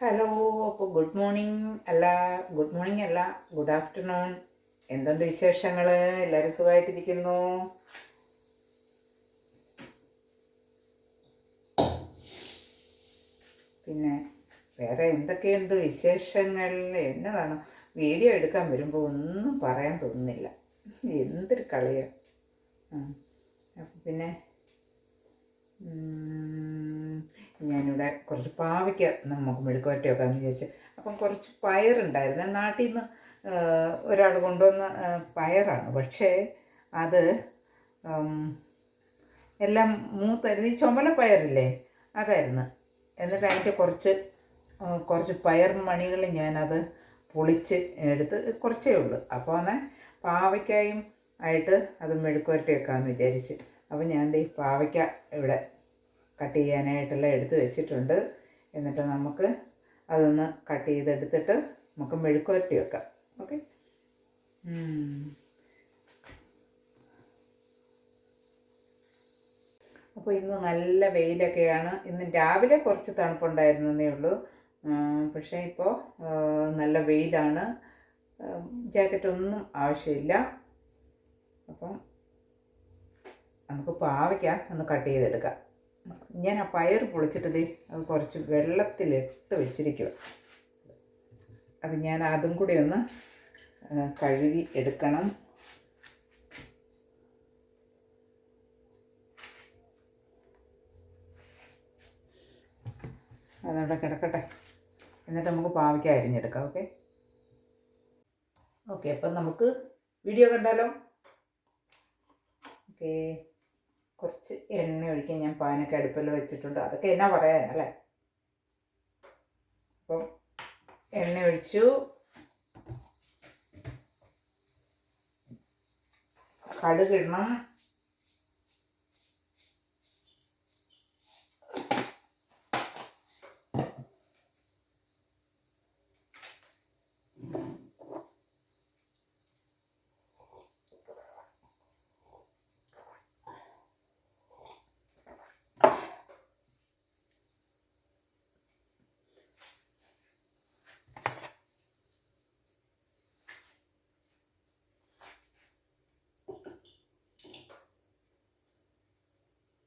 Hello അപ്പോൾ good morning അല്ല good morning അല്ല ഗുഡ് ആഫ്റ്റർനൂൺ എന്തുണ്ട് വിശേഷങ്ങൾ എല്ലാവരും സുഖമായിട്ടിരിക്കുന്നു പിന്നെ വേറെ എന്തൊക്കെയുണ്ട് വിശേഷങ്ങൾ? എന്നതാണ്. വീഡിയോ എടുക്കാൻ വരുമ്പോൾ ഒന്നും പറയാൻ തോന്നുന്നില്ല. എന്തൊരു കളിയാണ് അപ്പം പിന്നെ ഞാനിവിടെ കുറച്ച് പാവയ്ക്ക നമുക്ക് മെഴുക്കുവരട്ടി വെക്കാമെന്ന് വിചാരിച്ചു. അപ്പം കുറച്ച് പയറുണ്ടായിരുന്നു. നാട്ടിൽ നിന്ന് ഒരാൾ കൊണ്ടുവന്ന പയറാണ്. പക്ഷേ അത് എല്ലാം മൂത്തായിരുന്നു ഈ ചുമല പയറില്ലേ അതായിരുന്നു. എന്നിട്ട് അതിന്റെ കുറച്ച് കുറച്ച് പയർ മണികൾ ഞാനത് പൊളിച്ച് എടുത്ത് കുറച്ചേ ഉള്ളൂ. അപ്പോൾ ഞാൻ പാവയ്ക്കായും ആയിട്ട് അത് മെഴുക്കുവരട്ടി വെക്കാമെന്ന് വിചാരിച്ച്. അപ്പോൾ ഞാൻ ഈ പാവയ്ക്ക ഇവിടെ കട്ട് ചെയ്യാനായിട്ടെല്ലാം എടുത്ത് വെച്ചിട്ടുണ്ട്. എന്നിട്ട് നമുക്ക് അതൊന്ന് കട്ട് ചെയ്തെടുത്തിട്ട് നമുക്ക് മെഴുക്കുവരട്ടി വെക്കാം. ഓക്കെ? അപ്പോൾ ഇന്ന് നല്ല വെയിലൊക്കെയാണ്. ഇന്ന് രാവിലെ കുറച്ച് തണുപ്പുണ്ടായിരുന്നതേ ഉള്ളൂ. പക്ഷേ ഇപ്പോൾ നല്ല വെയിലാണ്. ജാക്കറ്റ് ഒന്നും ആവശ്യമില്ല. അപ്പം നമുക്ക് പാവയ്ക്ക ഒന്ന് കട്ട് ചെയ്തെടുക്കാം. ഞാൻ ആ പയർ പൊളിച്ചിട്ടത് അത് കുറച്ച് വെള്ളത്തിലിട്ട് വെച്ചിരിക്കുക അത് ഞാൻ അതും കൂടി ഒന്ന് കഴുകി എടുക്കണം. അതവിടെ കിടക്കട്ടെ. എന്നിട്ട് നമുക്ക് പാവയ്ക്ക അരിഞ്ഞെടുക്കാം ഓക്കെ? ഓക്കെ അപ്പം നമുക്ക് വീഡിയോ കണ്ടാലോ? ഓക്കെ. കുറച്ച് എണ്ണ ഒഴിക്കാൻ ഞാൻ പാനൊക്കെ അടുപ്പിൽ വെച്ചിട്ടുണ്ട്. അതൊക്കെ എന്നാ പറയാനല്ലേ അപ്പം എണ്ണ ഒഴിച്ചു. കടുകിടണം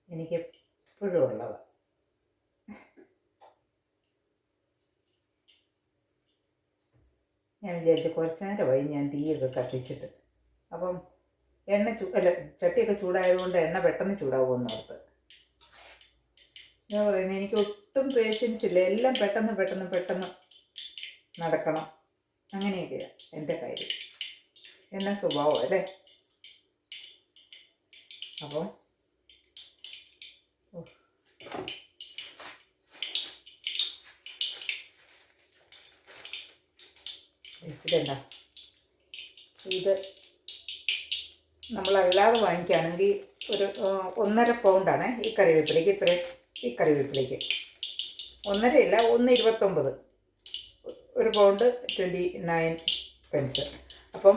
എനിക്ക് എപ്പോഴും ഉള്ളതാണ് ഞാൻ വിചാരിച്ചു കുറച്ച് വഴി ഞാൻ തീയൊക്കെ കത്തിച്ചിട്ട്. അപ്പം എണ്ണ ചൂ അല്ല ചട്ടിയൊക്കെ ചൂടായതുകൊണ്ട് എണ്ണ പെട്ടെന്ന് ചൂടാവുമെന്ന് ഓർത്ത്. ഞാൻ പറയുന്നത് എനിക്ക് ഒട്ടും പേഷ്യൻസ് ഇല്ല. എല്ലാം പെട്ടെന്ന് പെട്ടെന്ന് പെട്ടെന്ന് നടക്കണം. അങ്ങനെയൊക്കെയാണ് എന്റെ കാര്യം. എന്നാ സ്വഭാവം അല്ലേ? അപ്പോൾ ഇതെന്താ ഇത് നമ്മളല്ലാതെ വാങ്ങിക്കുകയാണെങ്കിൽ ഒരു ഒന്നര പൗണ്ടാണ് ഈ കറിവേപ്പിലേക്ക് ഇത്രയും ഈ കറിവേപ്പിലേക്ക്. ഒന്നരയില്ല ഒന്ന് ഇരുപത്തൊമ്പത്. ഒരു പൗണ്ട് ട്വന്റി നയൻ പെൻസ്. അപ്പം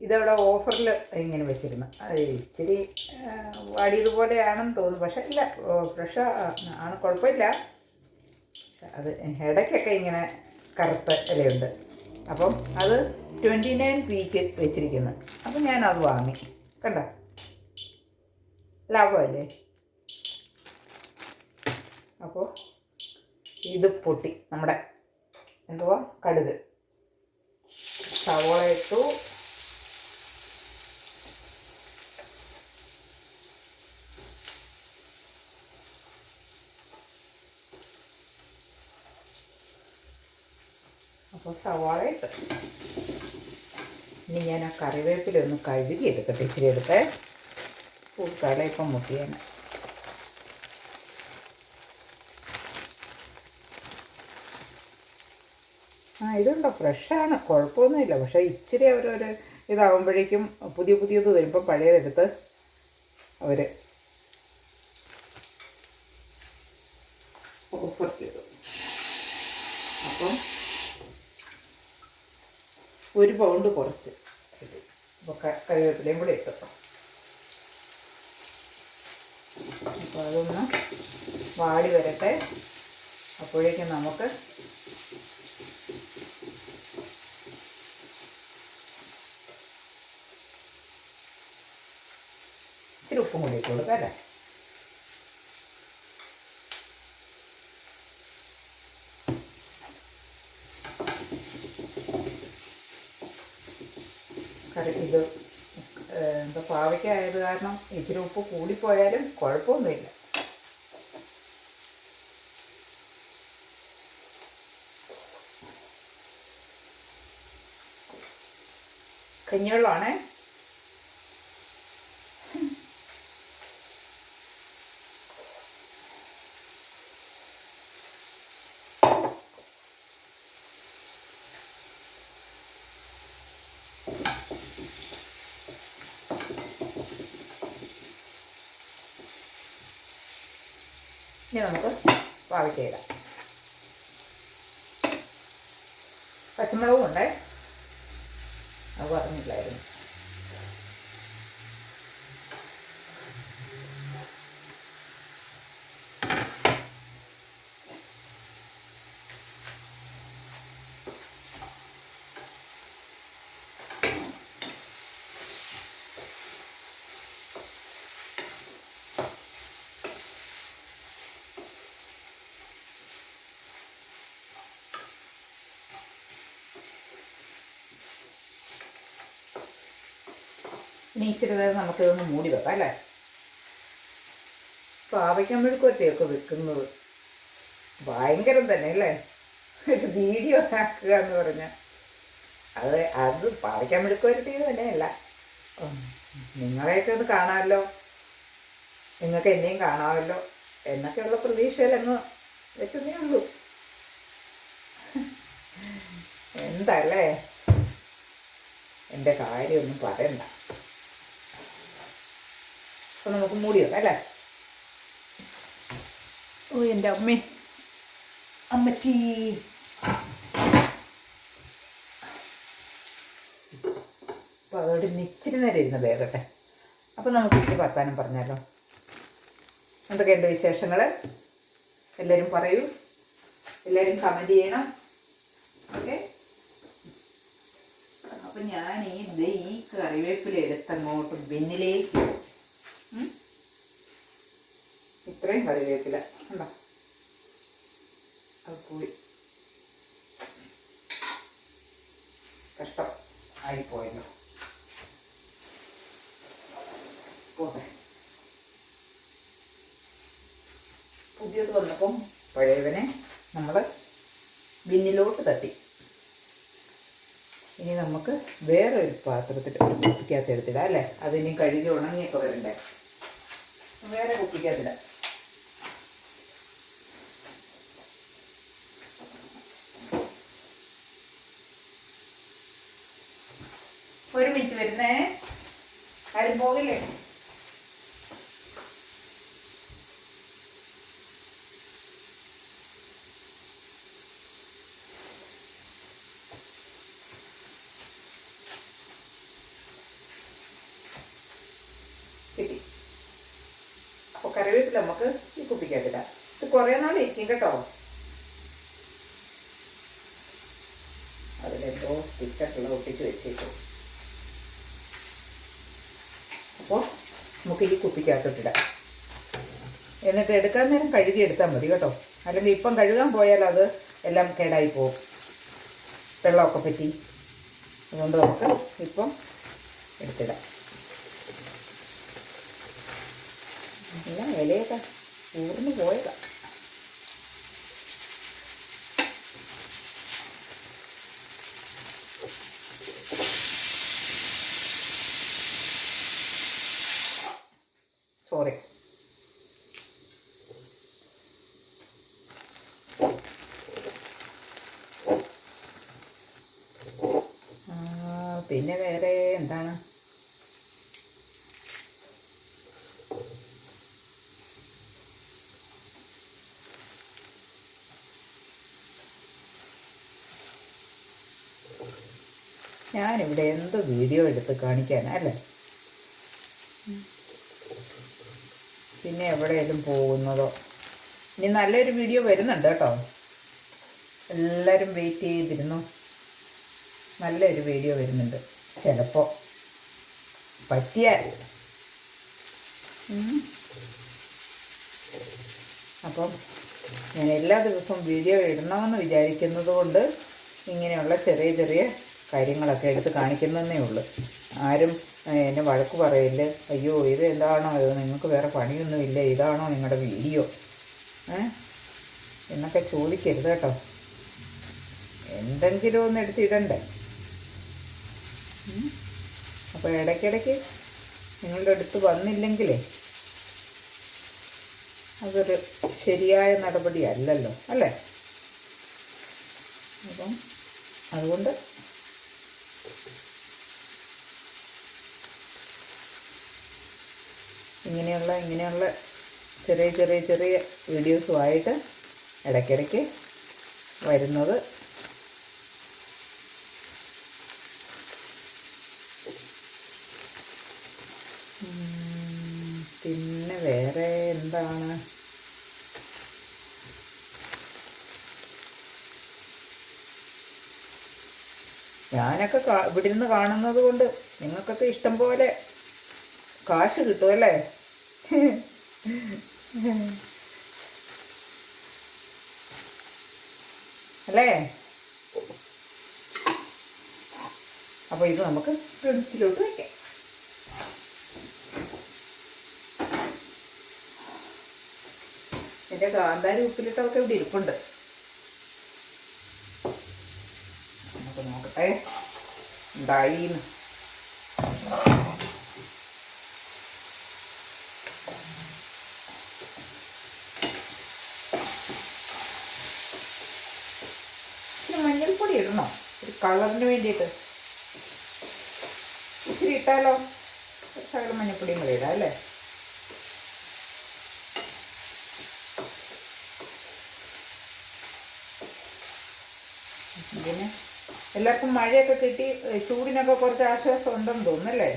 ഇതവിടെ ഓഫറിൽ ഇങ്ങനെ വെച്ചിരുന്നു. അത് ഇച്ചിരി വാടിയതുപോലെയാണെന്ന് തോന്നുന്നു. പക്ഷേ ഇല്ല ഫ്രഷ് ആണ് കുഴപ്പമില്ല. അത് ഇടയ്ക്കൊക്കെ ഇങ്ങനെ കറുത്ത ഇലയുണ്ട്. അപ്പം അത് ട്വന്റി നയൻ പീക്ക് വെച്ചിരിക്കുന്നു. അപ്പം അത് വാങ്ങി. കണ്ട? ലാഭമല്ലേ? അപ്പോൾ ഇത് പൊട്ടി നമ്മുടെ എന്തുവാ? കടുക്. സവോള ഇട്ടു. അപ്പോൾ സവാള ഇട്ട് ഇനി ഞാൻ ആ കറിവേപ്പില ഒന്ന് കഴുകി എടുക്കട്ടെ ഇച്ചിരി എടുത്തേ. പൂക്കാല ഇപ്പം മുട്ടിയാണ്. ആ ഇതുണ്ടോ? ഫ്രഷാണ്. കുഴപ്പമൊന്നുമില്ല. പക്ഷേ ഇച്ചിരി അവരൊരു ഇതാവുമ്പോഴേക്കും പുതിയ പുതിയത് വരുമ്പോൾ പഴയതെടുത്ത് അവർ ഓഫർ ചെയ്തു അപ്പം ഒരു പൗണ്ട് കുറച്ച് ഇട്ടു. അപ്പോൾ ക- കറിവേപ്പിലയും കൂടി ഇട്ടു അപ്പോൾ അതൊന്ന് വാടി വരട്ടെ. അപ്പോഴേക്കും നമുക്ക് ഇച്ചിരി ഉപ്പും കൂടി ഇട്ട് കൊടുക്കാം അല്ലേ? ഇത് എന്താ പാവയ്ക്കായത് കാരണം ഇച്ചിരി ഉപ്പ് കൂടിപ്പോയാലും കുഴപ്പമൊന്നുമില്ല. കഞ്ഞിവെള്ളമാണേ? ഇനി നമുക്ക് പാവയ്ക്ക ഇടാം പച്ചമുളകും ഉണ്ടേ അത് പറഞ്ഞില്ലായിരുന്നു ഇനി ഇച്ചിരി നേരം നമുക്കിതൊന്ന് മൂടി വെക്കാം അല്ലേ? പാവയ്ക്കാൻ മെഴുക്കുവരട്ടിയൊക്കെ വെക്കുന്നത് ഭയങ്കരം തന്നെ അല്ലേ? ഒരു വീഡിയോ ആക്കുക എന്ന് പറഞ്ഞാൽ അത് അത് പാവയ്ക്കാൻ മെഴുക്കുവരട്ടി തന്നെയല്ല. അല്ല നിങ്ങളെയൊക്കെ ഒന്ന് കാണാമല്ലോ. നിങ്ങൾക്ക് എന്നെയും കാണാമല്ലോ. എന്നൊക്കെയുള്ള പ്രതീക്ഷയിലങ്ങ് വെച്ചതേ ഉള്ളൂ. എന്തല്ലേ എന്റെ കാര്യമൊന്നും പറയണ്ട. അപ്പം നമുക്ക് മൂടി വെക്കാം അല്ലേ? ഓ എന്റെ അമ്മേ. അമ്മച്ചി. അപ്പോൾ അതോടെ ഇച്ചിരി നേരം ഇരുന്ന് വേകട്ടെ അപ്പം നമുക്ക് ഇച്ചിരി വർത്താനം പറഞ്ഞാലോ. എന്തൊക്കെയുണ്ട് വിശേഷങ്ങൾ എല്ലാവരും പറയൂ. എല്ലാവരും കമന്റ് ചെയ്യണം. ഓക്കെ? അപ്പം ഞാൻ ഈ ഈ കറിവേപ്പില എടുത്തങ്ങോട്ട് ബിന്നിലേക്ക്. ഇത്രയും കറിവേപ്പില. കണ്ടോ? അത് പോയി. കഷ്ടം. ആയിപ്പോയല്ലോ. പോട്ടെ. പുതിയത് വന്നപ്പം പഴയവനെ നമ്മൾ ബിന്നിലോട്ട് തട്ടി. ഇനി നമുക്ക് വേറെ ഒരു പാത്രത്തിൽ കുപ്പിക്കകത്ത് എടുത്തിടാം അല്ലേ? അതിനി കഴുകി ഉണങ്ങിയൊക്കെ വരണ്ടേ? വേറെ കുപ്പിക്കത്തില്ല ഒരു മിനിറ്റ് വരുന്നേ. ആരും പോകില്ലേ കിട്ടി അപ്പോൾ കറിവേപ്പില നമുക്ക് ഈ കുപ്പിക്കകത്തിടാം ഇത് കുറേ നാൾ ഇരിക്കും കേട്ടോ അതിലെന്തോ സ്റ്റിക്കറുള്ള ഒട്ടിച്ച് വെച്ചേക്കും അപ്പോൾ ഈ കുപ്പിക്കകത്തിട്ടിടാം. എന്നിട്ട് എടുക്കാൻ നേരം കഴുകി എടുത്താൽ മതി കേട്ടോ. അല്ലെങ്കിൽ ഇപ്പം കഴുകാൻ പോയാൽ അത് എല്ലാം കേടായി പോകും. വെള്ളമൊക്കെ പറ്റി. അതുകൊണ്ട് നമുക്ക് ഇപ്പം എടുത്തിടാം. എല്ലാം ഇലയൊക്കെ ഊർന്നു പോയതാ സോറി പിന്നെ വേറെ എന്താണ് ഞാനിവിടെ എന്ത് വീഡിയോ എടുത്ത് കാണിക്കാനാ അല്ലേ? പിന്നെ എവിടെയെങ്കിലും പോകുന്നതോ? ഇനി നല്ലൊരു വീഡിയോ വരുന്നുണ്ട് കേട്ടോ. എല്ലാവരും വെയിറ്റ് ചെയ്തിരുന്നു. നല്ലൊരു വീഡിയോ വരുന്നുണ്ട്. ചിലപ്പോൾ പറ്റിയാൽ. അപ്പം ഞാൻ എല്ലാ ദിവസവും വീഡിയോ ഇടണമെന്ന് വിചാരിക്കുന്നത് കൊണ്ട് ഇങ്ങനെയുള്ള ചെറിയ ചെറിയ കാര്യങ്ങളൊക്കെ എടുത്ത് കാണിക്കുന്നതേ ഉള്ളൂ. ആരും എന്നെ വഴക്ക് പറയില്ല? അയ്യോ ഇത് എന്താണോ? ഇത് നിങ്ങൾക്ക് വേറെ പണിയൊന്നുമില്ല ഇതാണോ നിങ്ങളുടെ വീഡിയോ? എന്നൊക്കെ ചോദിക്കരുത് കേട്ടോ. എന്തെങ്കിലും ഒന്ന് എടുത്തിടണ്ടേ. അപ്പോൾ ഇടയ്ക്കിടയ്ക്ക് നിങ്ങളുടെ അടുത്ത് വന്നില്ലെങ്കിലേ അതൊരു ശരിയായ നടപടി അല്ലല്ലോ അല്ലേ? അപ്പം അതുകൊണ്ട് ഇങ്ങനെയുള്ള ഇങ്ങനെയുള്ള ചെറിയ ചെറിയ ചെറിയ വീഡിയോസുമായിട്ട് ഇടയ്ക്കിടയ്ക്ക് വരുന്നത്. പിന്നെ വേറെ എന്താണ്? ഞാനൊക്കെ ഇവിടെ നിന്ന് കാണുന്നത് കൊണ്ട് നിങ്ങൾക്കൊക്കെ ഇഷ്ടം പോലെ കാശ് കിട്ടുമല്ലേ അല്ലേ? അപ്പോൾ ഇത് നമുക്ക് ഫ്രിഡ്ജിലോട്ട് വയ്ക്കാം എന്റെ കാന്താരി ഉപ്പിലിട്ടതൊക്കെ ഇവിടെ ഇരിപ്പുണ്ട്. നമുക്ക് നോക്കട്ടെ. എന്തായിന്ന് ഇച്ചിരി മഞ്ഞൾപ്പൊടി ഇടണോ ഒരു കളറിന് വേണ്ടിയിട്ട്. ഇച്ചിരി ഇട്ടാലോ? ശകലം മഞ്ഞപ്പൊടിയും കൂടി ഇടാം അല്ലേ? പിന്നെ എല്ലാവർക്കും മഴയൊക്കെ കിട്ടി ചൂടിനൊക്കെ കുറച്ച് ആശ്വാസം ഉണ്ടെന്ന് തോന്നുന്നല്ലേ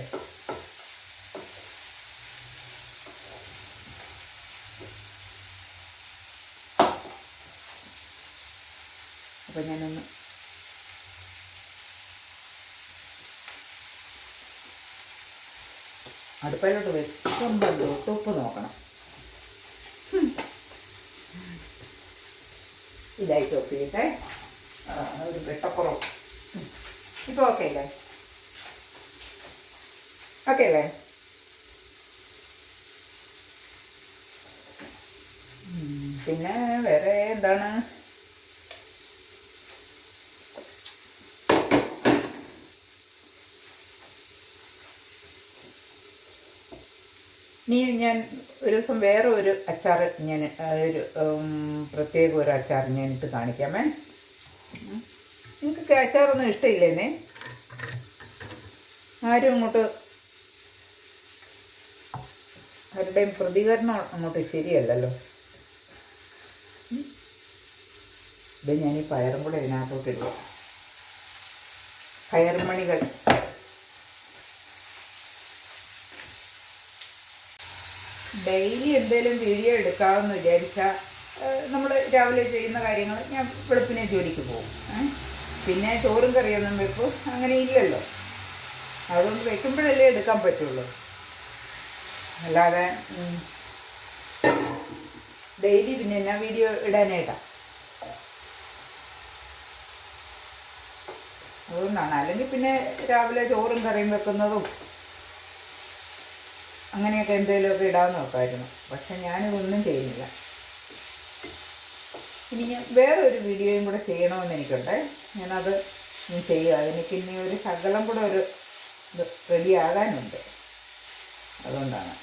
അപ്പം ഞാനൊന്ന് അടുപ്പയിലോട്ട് വെക്കുമ്പോൾ ഉപ്പ് നോക്കണം. ഇതായി ഇതായിട്ട് ആ, ഒരു വെട്ടക്കുറവ് ഉം. ഇപ്പൊ ഓക്കെ അല്ലേ? ഓക്കെ അല്ലേ? പിന്നെ വേറെ എന്താണ്? ഇനി ഞാൻ ഒരു ദിവസം വേറെ ഒരു അച്ചാർ ഞാൻ ഒരു പ്രത്യേക ഒരു അച്ചാർ ഞാൻ ഇട്ട് കാണിക്കാമേ. നിങ്ങൾക്ക് അച്ചാറൊന്നും ഇഷ്ടമില്ലേന്നേ? ആരും അങ്ങോട്ട് ആരുടെയും പ്രതികരണം അങ്ങോട്ട് ശരിയല്ലല്ലോ. ഇത് ഞാൻ ഈ പയറും കൂടെ ഇതിനകത്തോട്ട് ഇടുക പയർമണികൾ ഡെയിലി എന്തെങ്കിലും വീഡിയോ എടുക്കാമെന്ന് വിചാരിച്ചാൽ നമ്മൾ രാവിലെ ചെയ്യുന്ന കാര്യങ്ങൾ ഞാൻ വെളുപ്പിനെ ജോലിക്ക് പോകും. പിന്നെ ചോറും കറിയൊന്നും വെക്കും. അങ്ങനെ ഇല്ലല്ലോ. അതുകൊണ്ട് വെക്കുമ്പോഴല്ലേ എടുക്കാൻ പറ്റുള്ളൂ. അല്ലാതെ ഡെയിലി പിന്നെ എന്നാ വീഡിയോ ഇടാനായിട്ടാ അതുകൊണ്ടാണ്. അല്ലെങ്കിൽ പിന്നെ രാവിലെ ചോറും കറിയും വെക്കുന്നതും അങ്ങനെയൊക്കെ എന്തെങ്കിലുമൊക്കെ ഇടാമെന്ന് നോക്കായിരുന്നു. പക്ഷെ ഞാനിതൊന്നും ചെയ്യുന്നില്ല. ഇനി ഞാൻ വേറൊരു വീഡിയോയും കൂടെ ചെയ്യണമെന്ന് എനിക്കുണ്ട്. ഞാനത് ചെയ്യുക. എനിക്ക് ഇനി ഒരു ശകലം കൂടെ ഒരു റെഡി ആകാനുണ്ട്. അതുകൊണ്ടാണ്.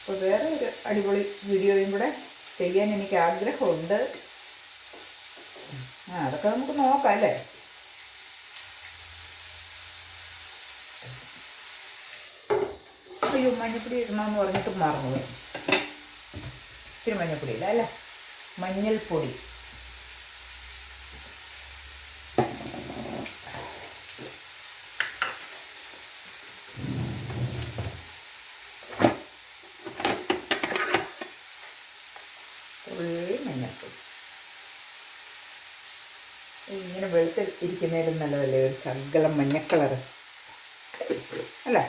അപ്പോൾ വേറെ ഒരു അടിപൊളി വീഡിയോയും കൂടെ ചെയ്യാൻ എനിക്ക് ആഗ്രഹമുണ്ട്. ആ അതൊക്കെ നമുക്ക് നോക്കാം അല്ലേ? അയ്യോ മഞ്ഞപ്പൊടി ഇടണമെന്ന് പറഞ്ഞിട്ട് മറന്നു. ഇച്ചിരി മഞ്ഞപ്പൊടി ഇല്ല അല്ലേ? മഞ്ഞൾപ്പൊടി. ഇങ്ങനെ വെളുത്തിരിക്കുന്നതിലും നല്ലതല്ലേ? ഒരു ശകലം മഞ്ഞക്കളറ്. അല്ലേ?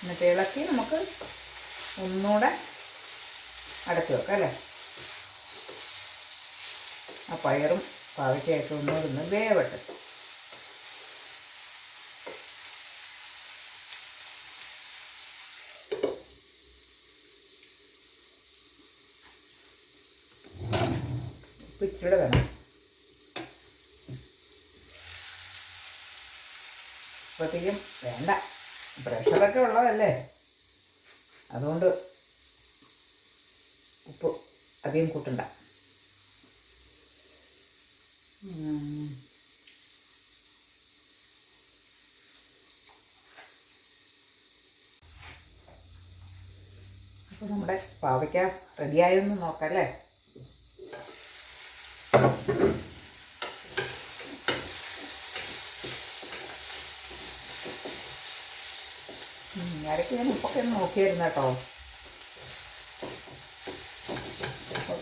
എന്നിട്ട് ഇളക്കി നമുക്ക് ഒന്നുകൂടെ അടച്ചു വെക്കാം അല്ലേ? ആ പയറും പാവയ്ക്കായിട്ട് ഒന്നുകൂടെ ഒന്ന് വേവട്ടെ. ഉപ്പ് ഇച്ചിരി വേണം അപ്പോഴത്തേക്കും വേണ്ട. പ്രഷറൊക്കെ ഉള്ളതല്ലേ? അതുകൊണ്ട് ഉപ്പ് അധികം കൂട്ടണ്ട. അപ്പോൾ നമ്മുടെ പാവയ്ക്ക റെഡിയായൊന്ന് നോക്കാം അല്ലേ? ഇടയ്ക്ക് ഞാൻ നോക്കിയായിരുന്നു കേട്ടോ.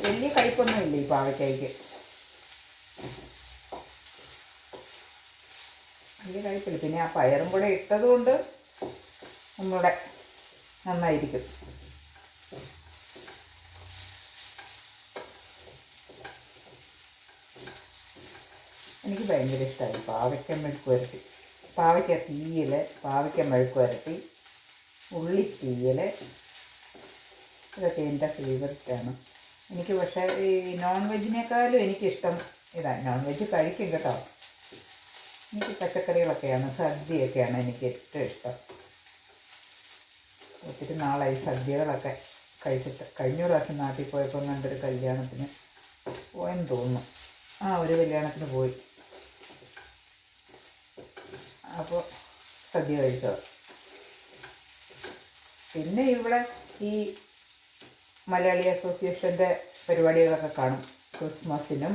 വലിയ കയ്പൊന്നും ഇല്ല ഈ പാവയ്ക്കായ്ക്ക്. വലിയ കയ്പില്ല. പിന്നെ ആ പയറും കൂടെ ഇട്ടത് കൊണ്ട് ഒന്നുകൂടെ നന്നായിരിക്കും. എനിക്ക് ഭയങ്കര ഇഷ്ടമായി പാവയ്ക്ക മെഴുക്ക് വരട്ടി പാവയ്ക്ക തീയിൽ പാവയ്ക്ക മെഴുക്ക് വരട്ടി ഉള്ളി തീയൽ ഇതൊക്കെ എന്റെ ഫേവററ്റാണ് എനിക്ക് പക്ഷേ ഈ നോൺ വെജിനേക്കാളും എനിക്കിഷ്ടം ഇതാണ് നോൺ വെജ് കഴിക്കും കേട്ടോ. എനിക്ക് പച്ചക്കറികളൊക്കെയാണ് സദ്യയൊക്കെയാണ് എനിക്ക് ഏറ്റവും ഇഷ്ടം. ഒത്തിരി നാളായി സദ്യകളൊക്കെ കഴിച്ചിട്ട് കഴിഞ്ഞ പ്രാവശ്യം നാട്ടിൽ പോയപ്പോൾ നല്ലൊരു കല്യാണത്തിന് പോയെന്ന് തോന്നുന്നു. ആ ഒരു കല്യാണത്തിന് പോയി. അപ്പോൾ സദ്യ കഴിച്ചത്. പിന്നെ ഇവിടെ ഈ മലയാളി അസോസിയേഷന്റെ പരിപാടികളൊക്കെ കാണും. ക്രിസ്മസിനും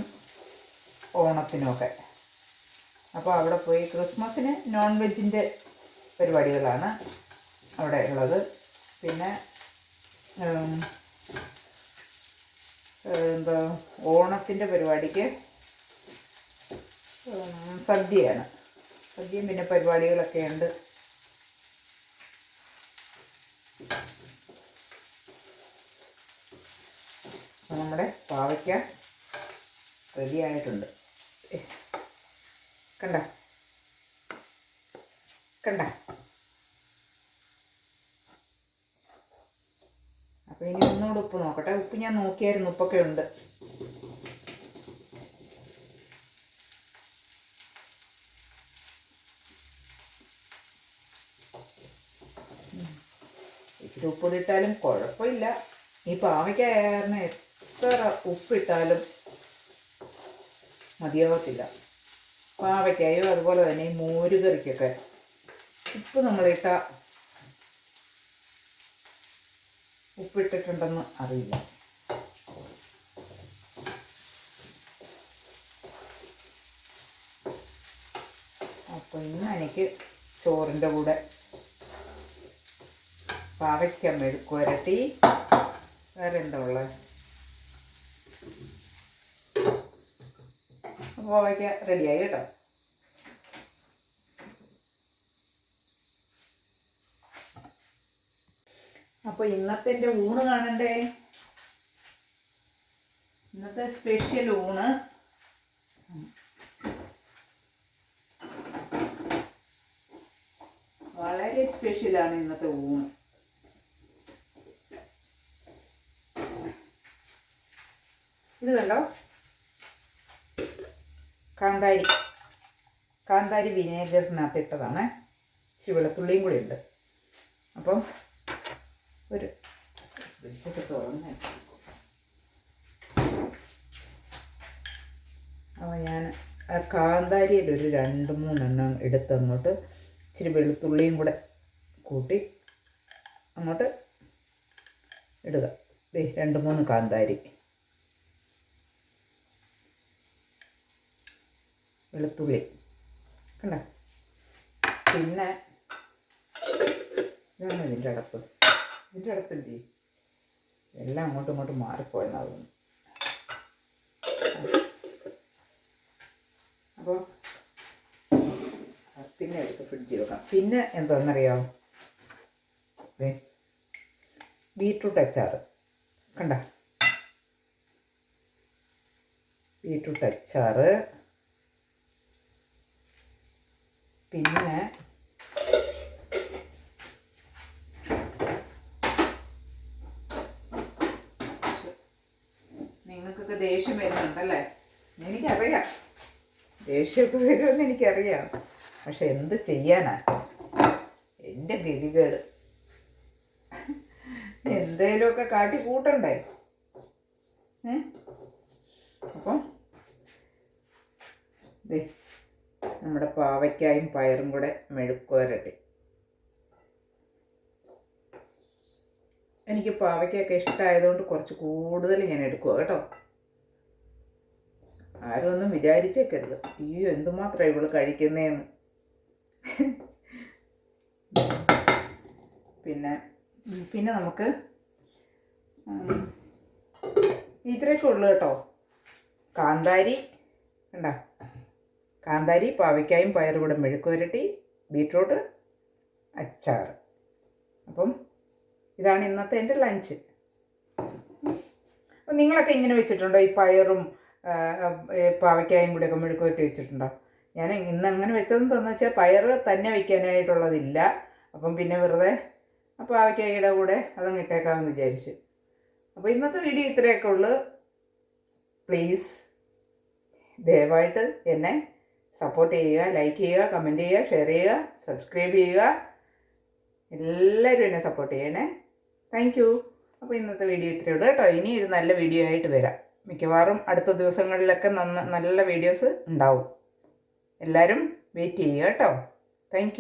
ഓണത്തിനുമൊക്കെ അപ്പോൾ അവിടെ പോയി ക്രിസ്മസിന് നോൺ വെജിന്റെ പരിപാടികളാണ് അവിടെ ഉള്ളത്. പിന്നെ എന്താ ഓണത്തിന്റെ പരിപാടിക്ക് സദ്യയാണ്. സദ്യയും പിന്നെ പരിപാടികളൊക്കെ ഉണ്ട്. അപ്പോൾ നമ്മുടെ പാവയ്ക്ക റെഡി ആയിട്ടുണ്ട്. കണ്ട? കണ്ട? അപ്പോൾ ഇനി ഒന്നുകൂടെ ഉപ്പ് നോക്കട്ടെ. ഉപ്പ് ഞാൻ നോക്കിയായിരുന്നു ഉപ്പൊക്കെ ഉണ്ട്. ഇച്ചിരി ഉപ്പിട്ടാലും കുഴപ്പമില്ല. ഈ പാവയ്ക്ക കാരണം എത്ര ഉപ്പിട്ടാലും മതിയാവത്തില്ല. പാവയ്ക്കായോ അതുപോലെ തന്നെ ഈ മോര് കറിക്കൊക്കെ ഉപ്പ് നമ്മളിട്ട ഉപ്പിട്ടിട്ടുണ്ടെന്ന് അറിയില്ല. അപ്പോൾ ഇന്ന് എനിക്ക് ചോറിന്റെ കൂടെ പാവയ്ക്ക മെഴുക്കുരട്ടി വേറെ എന്താ ഉള്ളത് പാവയ്ക്ക റെഡിയായി കേട്ടോ. അപ്പോൾ ഇന്നത്തെ എന്റെ ഊണ് കാണണ്ടേ? ഇന്നത്തെ സ്പെഷ്യൽ ഊണ്. വളരെ സ്പെഷ്യലാണ് ഇന്നത്തെ ഊണ്. ഇത് കണ്ടോ? കാന്താരി. കാന്താരി വിനേഗറിനകത്ത് ഇട്ടതാണ്. ഇച്ചിരി വെളുത്തുള്ളിയും കൂടി ഉണ്ട്. അപ്പം ഒരു തുറന്ന് അപ്പോൾ ഞാൻ ആ കാന്താരിയിൽ ഒരു രണ്ട് മൂന്നെണ്ണം എടുത്ത് അങ്ങോട്ട് ഇച്ചിരി വെളുത്തുള്ളിയും കൂടെ കൂട്ടി അങ്ങോട്ട് ഇടുക. രണ്ട് മൂന്ന് കാന്താരി. വെളുത്തുള്ളി. കണ്ട? പിന്നെ ഇതാണ് ഇതിന്റെ അടപ്പ്. ഇതിന്റെ അടുത്തില്ലേ എല്ലാം അങ്ങോട്ടും ഇങ്ങോട്ടും മാറിപ്പോയെന്നാകുന്നു അപ്പോൾ പിന്നെ എടുത്ത് ഫ്രിഡ്ജിൽ വെക്കാം. പിന്നെ എന്താണെന്നറിയാമോ ദേ ബീട്രൂട്ട് അച്ചാർ കണ്ട? ബീട്രൂട്ട് അച്ചാർ പിന്നെ നിങ്ങൾക്കൊക്കെ ദേഷ്യം വരുന്നുണ്ടല്ലേ? എനിക്കറിയാം. ദേഷ്യമൊക്കെ വരുമെന്ന് എനിക്കറിയാം. പക്ഷെ എന്ത് ചെയ്യാനാ? എന്റെ ഗതികേട്. എന്തേലുമൊക്കെ കാട്ടി കൂട്ടണ്ടേ? അപ്പം ദേ നമ്മുടെ പാവയ്ക്കായും പയറും കൂടെ മെഴുക്കുവരട്ടി എനിക്ക് പാവയ്ക്കൊക്കെ ഇഷ്ടമായതുകൊണ്ട് കുറച്ച് കൂടുതൽ ഞാൻ എടുക്കുക കേട്ടോ. ആരും ഒന്നും വിചാരിച്ചേക്കരുത്. അയ്യോ എന്തുമാത്രം ഇവൾ കഴിക്കുന്നേന്ന്. പിന്നെ പിന്നെ നമുക്ക് ഇത്രയൊക്കെ ഉള്ളു കേട്ടോ. കാന്താരി കണ്ട? കാന്താരി പാവയ്ക്കായും പയറും കൂടെ മെഴുക്ക് പുരട്ടി ബീട്രൂട്ട് അച്ചാർ. അപ്പം ഇതാണ് ഇന്നത്തെ എന്റെ ലഞ്ച് അപ്പം നിങ്ങളൊക്കെ ഇങ്ങനെ വെച്ചിട്ടുണ്ടോ? ഈ പയറും പാവയ്ക്കായും കൂടെ ഒക്കെ മെഴുക്ക് പുരട്ടി വെച്ചിട്ടുണ്ടോ? ഞാൻ ഇന്ന് അങ്ങനെ വെച്ചതെന്ന് വെച്ചാൽ പയർ തന്നെ വയ്ക്കാനായിട്ടുള്ളതില്ല അപ്പം പിന്നെ വെറുതെ പാവയ്ക്കായുടെ കൂടെ അതങ്ങ് ഇട്ടേക്കാമെന്ന് വിചാരിച്ച്. അപ്പോൾ ഇന്നത്തെ വീഡിയോ ഇത്രയൊക്കെ ഉള്ളു. പ്ലീസ് ദയവായിട്ട് എന്നെ സപ്പോർട്ട് ചെയ്യുക ലൈക്ക് ചെയ്യുക കമന്റ് ചെയ്യുക ഷെയർ ചെയ്യുക സബ്സ്ക്രൈബ് ചെയ്യുക. എല്ലാവരും എന്നെ സപ്പോർട്ട് ചെയ്യണേ. താങ്ക് യു അപ്പോൾ ഇന്നത്തെ വീഡിയോ ഇത്രയേ ഉള്ളൂ കേട്ടോ. ഇനി ഒരു നല്ല വീഡിയോ ആയിട്ട് വരാം. മിക്കവാറും അടുത്ത ദിവസങ്ങളിലൊക്കെ നന്ന നല്ല വീഡിയോസ് ഉണ്ടാവും. എല്ലാവരും വെയിറ്റ് ചെയ്യുക കേട്ടോ. താങ്ക്